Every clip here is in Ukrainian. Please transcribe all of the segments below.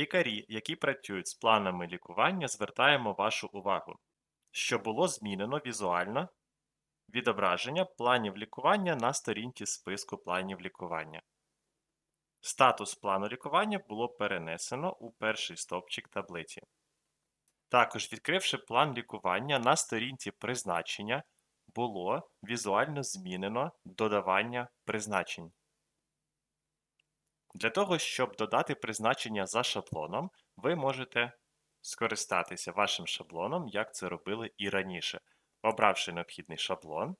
Лікарі, які працюють з планами лікування, звертаємо вашу увагу, що було змінено візуально відображення планів лікування на сторінці списку планів лікування. Статус плану лікування було перенесено у перший стовпчик таблиці. Також, відкривши план лікування на сторінці призначення, було візуально змінено додавання призначень. Для того, щоб додати призначення за шаблоном, ви можете скористатися вашим шаблоном, як це робили і раніше. Обравши необхідний шаблон,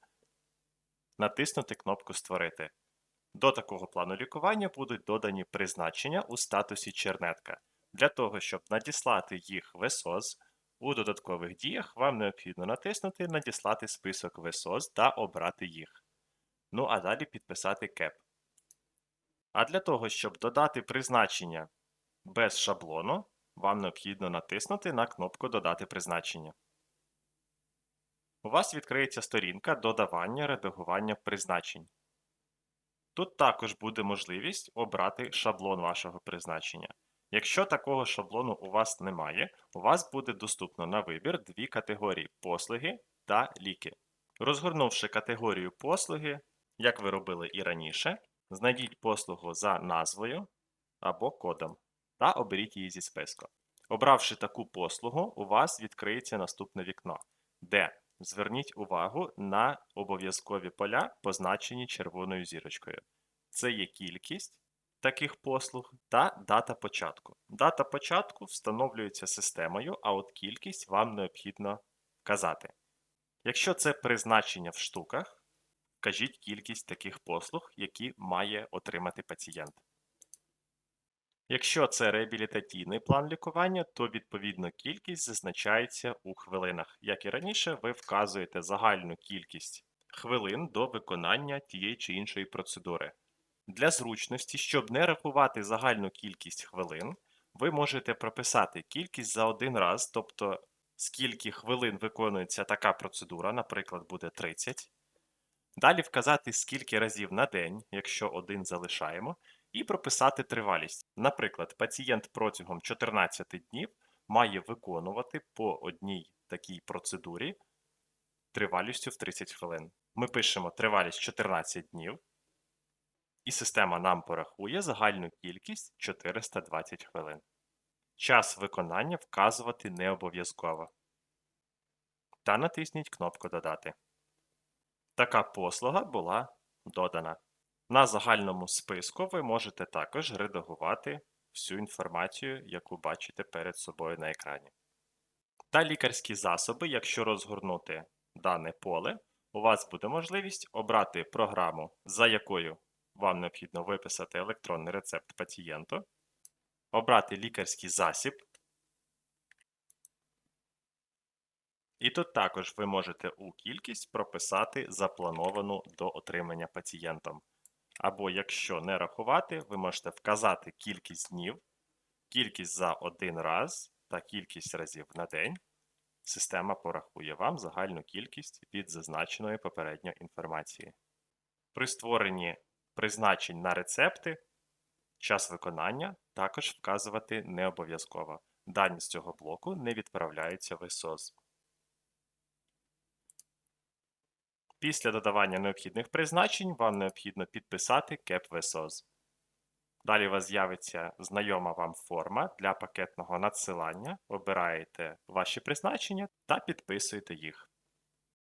натиснути кнопку Створити. До такого плану лікування будуть додані призначення у статусі чернетка. Для того, щоб надіслати їх в ESOS, у додаткових діях вам необхідно натиснути Надіслати список в та обрати їх. Ну а далі підписати КЕП. А для того, щоб додати призначення без шаблону, вам необхідно натиснути на кнопку Додати призначення. У вас відкриється сторінка додавання редагування призначень. Тут також буде можливість обрати шаблон вашого призначення. Якщо такого шаблону у вас немає, у вас буде доступно на вибір дві категорії послуги та ліки. Розгорнувши категорію послуги, як ви робили і раніше, знайдіть послугу за назвою або кодом та оберіть її зі списку. Обравши таку послугу, у вас відкриється наступне вікно, де зверніть увагу на обов'язкові поля, позначені червоною зірочкою. Це є кількість таких послуг та дата початку. Дата початку встановлюється системою, а от кількість вам необхідно вказати. Якщо це призначення в штуках, вкажіть кількість таких послуг, які має отримати пацієнт. Якщо це реабілітаційний план лікування, то відповідно кількість зазначається у хвилинах. Як і раніше, ви вказуєте загальну кількість хвилин до виконання тієї чи іншої процедури. Для зручності, щоб не рахувати загальну кількість хвилин, ви можете прописати кількість за один раз, тобто скільки хвилин виконується така процедура, наприклад, буде 30. Далі вказати, скільки разів на день, якщо один залишаємо, і прописати тривалість. Наприклад, пацієнт протягом 14 днів має виконувати по одній такій процедурі тривалістю в 30 хвилин. Ми пишемо тривалість 14 днів, і система нам порахує загальну кількість 420 хвилин. Час виконання вказувати не обов'язково. Та натисніть кнопку Додати. Така послуга була додана. На загальному списку ви можете також редагувати всю інформацію, яку бачите перед собою на екрані. Та лікарські засоби, якщо розгорнути дане поле, у вас буде можливість обрати програму, за якою вам необхідно виписати електронний рецепт пацієнту, обрати лікарський засіб. І тут також ви можете у кількість прописати заплановану до отримання пацієнтом. Або якщо не рахувати, ви можете вказати кількість днів, кількість за один раз та кількість разів на день. Система порахує вам загальну кількість від зазначеної попередньо інформації. При створенні призначень на рецепти час виконання також вказувати не обов'язково. Дані з цього блоку не відправляються в СОЗ. Після додавання необхідних призначень вам необхідно підписати КЕП ВСОЗ. Далі у вас з'явиться знайома вам форма для пакетного надсилання. Обираєте ваші призначення та підписуєте їх.